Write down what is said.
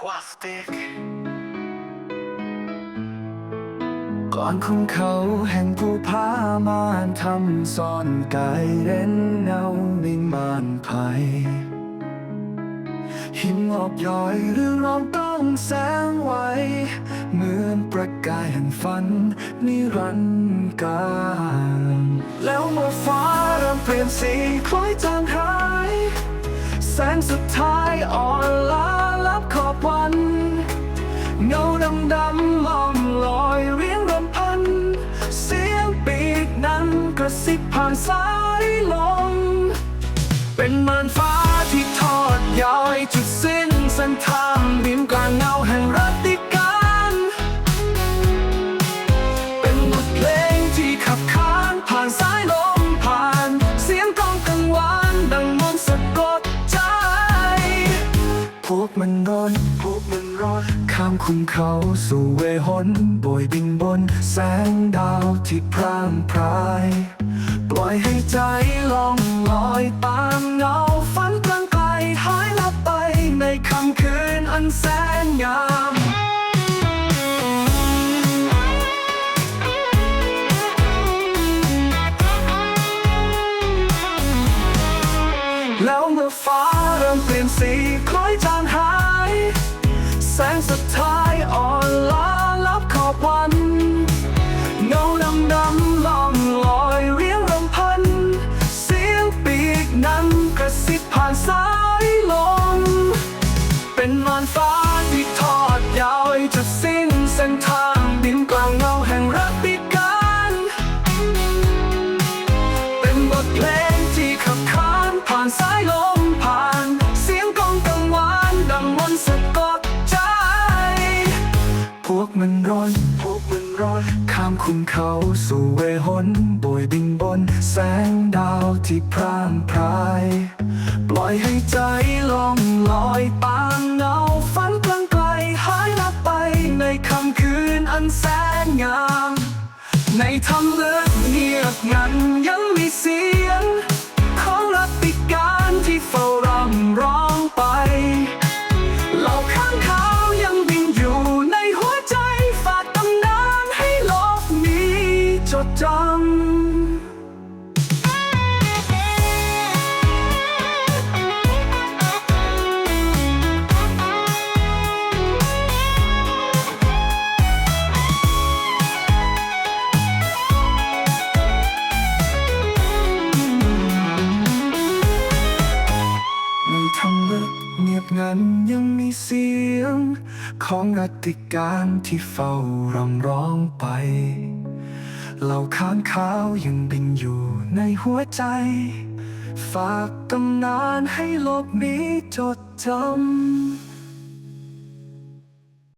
aquastic ก่อนคุงเขาแห่งภูผามานทำซ่อนกายเร้นเงาในมานภัยหินงอบย้อยหรือรองต้องแสงไว้ เหมือนประกายแห่งฝัน นิรันดร์การแล้วเมื่อฟ้าเริ่มเปลี่ยนสีคล้อยจางหาย แสงสุดท้ายอ่อนล้า ดำล่องลอยเรียงรำพัน เสียงปีกนั้นกระซิบผ่านสายลม เป็นมานฟ้าที่ทอดยาวให้จุดสิ้นเส้นทางดินกลางเงาแห่งรัตติการ เป็นบทเพลงที่ขับขานผ่านสายลมผ่าน เสียงกลองกังวานดังมนต์สะกดใจ พวกมันร้อนพวกมันร้อน ข้ามคุ้มเขาสู่เวหนโบยบินบนแสงดาวที่พร่างพราย ปล่อยให้ใจล่องลอยตามเงาฝันกลางไกลหายลับไปในค่ำคืนอันแสนงามแล้วเมื่อฟ้าเริ่มเปลี่ยนสีคล้อยจางหาย แสงสุดท้ายอ่อนล้าลับขอบวันเงาดำดำล่องลอยเรียงรำพัน เสียงปีกนั้นกระซิบผ่านสายลมเป็นมานฟ้าที่ทอดยาวจุดสิ้นเส้นทางดินกลางเงาแห่งรักปิดการเป็นบทเพลงที่ขับขานผ่านสายลมผ่าน วกมันร้อน พวกมันร้อน ข้ามคุ้มเขาสู่เวหนโบยบินบน แสงดาวที่พร่างพราย ปล่อยให้ใจล่องลอยตามเงาฝันกลางไกลหายลับไป ในค่ำคืนอันแสนงาม ในทำเลึกเงียบงันยังมีเสียง เงียบงันยังมีเสียง ของรัติการที่เฝ้ารำร้องไป เหล่าค้างขาวยังบินอยู่ในหัวใจ ฝากตำนานให้โลกนี้จดจำ